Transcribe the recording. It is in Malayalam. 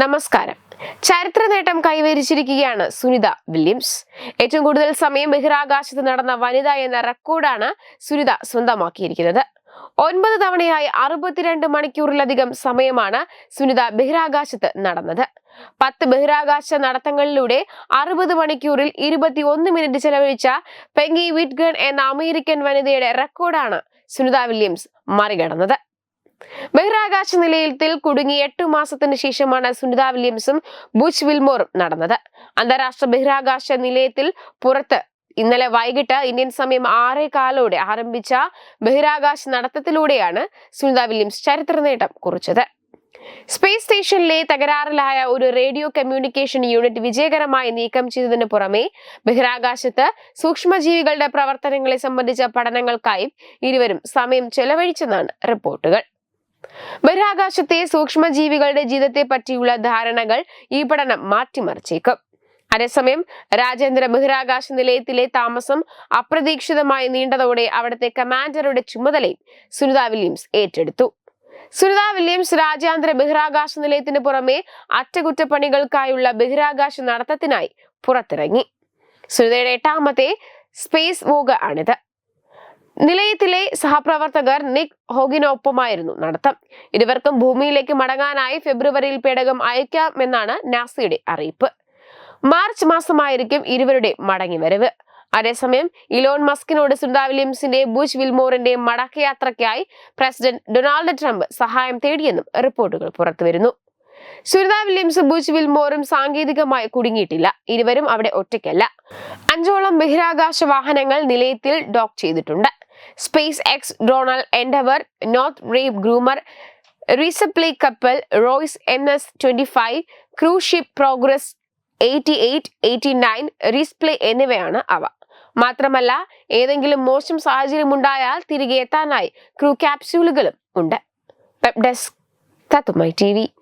നമസ്കാരം. ചരിത്ര നേട്ടം കൈവരിച്ചിരിക്കുകയാണ് സുനിത വില്യംസ്. ഏറ്റവും കൂടുതൽ സമയം ബഹിരാകാശത്ത് നടന്ന വനിത എന്ന റെക്കോർഡാണ് സുനിത സ്വന്തമാക്കിയിരിക്കുന്നത്. ഒൻപത് തവണയായി അറുപത്തിരണ്ട് മണിക്കൂറിലധികം സമയമാണ് സുനിത ബഹിരാകാശത്ത് നടന്നത്. പത്ത് ബഹിരാകാശ നടത്തങ്ങളിലൂടെ അറുപത് മണിക്കൂറിൽ ഇരുപത്തി ഒന്ന് മിനിറ്റ് ചെലവഴിച്ച പെങ്കി വിറ്റ്ഗൺ എന്ന അമേരിക്കൻ വനിതയുടെ റെക്കോർഡാണ് സുനിത വില്യംസ് മറികടന്നത്. ബഹിരാകാശ നിലയത്തിൽ കുടുങ്ങി എട്ടു മാസത്തിന് ശേഷമാണ് സുനിത വില്യംസും ബുച്ച് വിൽമോറും നടന്നത്. അന്താരാഷ്ട്ര ബഹിരാകാശ നിലയത്തിൽ പുറത്ത് ഇന്നലെ വൈകിട്ട് ഇന്ത്യൻ സമയം ആറേ കാലോടെ ആരംഭിച്ച ബഹിരാകാശ നടത്തത്തിലൂടെയാണ് സുനിത വില്യംസ് ചരിത്ര നേട്ടം കുറിച്ചത്. സ്പേസ് സ്റ്റേഷനിലെ തകരാറിലായ ഒരു റേഡിയോ കമ്മ്യൂണിക്കേഷൻ യൂണിറ്റ് വിജയകരമായി നീക്കം ചെയ്തതിനു പുറമെ ബഹിരാകാശത്ത് സൂക്ഷ്മജീവികളുടെ പ്രവർത്തനങ്ങളെ സംബന്ധിച്ച പഠനങ്ങൾക്കായി ഇരുവരും സമയം ചെലവഴിച്ചെന്നാണ് റിപ്പോർട്ടുകൾ. ബഹിരാകാശത്തെ സൂക്ഷ്മജീവികളുടെ ജീവിതത്തെ പറ്റിയുള്ള ധാരണകൾ ഈ പഠനം മാറ്റിമറിച്ചേക്കും. അതേസമയം രാജേന്ദ്ര ബഹിരാകാശ നിലയത്തിലെ താമസം അപ്രതീക്ഷിതമായി നീണ്ടതോടെ അവിടുത്തെ കമാൻഡറുടെ ചുമതലയും സുനിത വില്യംസ് ഏറ്റെടുത്തു. സുനിത വില്യംസ് രാജ്യാന്തര ബഹിരാകാശ നിലയത്തിന് പുറമെ അറ്റകുറ്റപ്പണികൾക്കായുള്ള ബഹിരാകാശ നടത്തത്തിനായി പുറത്തിറങ്ങി. സുനിതയുടെ എട്ടാമത്തെ സ്പേസ് വോഗ് ആണിത്. നിലയത്തിലെ സഹപ്രവർത്തകർ നിക് ഹോഗിനൊപ്പമായിരുന്നു നടത്തം. ഇരുവർക്കും ഭൂമിയിലേക്ക് മടങ്ങാനായി ഫെബ്രുവരിയിൽ പേടകം അയക്കാമെന്നാണ് നാസയുടെ അറിയിപ്പ്. മാർച്ച് മാസമായിരിക്കും ഇരുവരുടെ മടങ്ങിവരവ്. അതേസമയം ഇലോൺ മസ്കിനോട് സുന്ദാ വില്യംസിന്റെ ബുഷ് വിൽമോറിന്റെ മടക്കയാത്രയ്ക്കായി പ്രസിഡന്റ് ഡൊണാൾഡ് ട്രംപ് സഹായം തേടിയെന്നും റിപ്പോർട്ടുകൾ പുറത്തുവരുന്നു. സുനിത വില്യംസും ബുച്ച് വിൽമോറും സാങ്കേതികമായി കുടുങ്ങിയിട്ടില്ല. ഇരുവരും അവിടെ ഒറ്റയ്ക്കല്ല. അഞ്ചോളം ബഹിരാകാശ വാഹനങ്ങൾ നിലയത്തിൽ ഡോക്ക് ചെയ്തിട്ടുണ്ട്. Space X Donald Endeavour Northrop Grumman resupply കപ്പൽ Royce N S twenty five crew ship progress eighty eight eighty nine resupply എന്നിവയാണ് അവ. മാത്രമല്ല ഏതെങ്കിലും മോശം സാഹചര്യം ഉണ്ടായാൽ തിരികെ എത്താനായി ക്രൂ ക്യാപ്സ്യൂളുകളും ഉണ്ട്. വെബ് ഡെസ്ക് തത്തുമായി ടി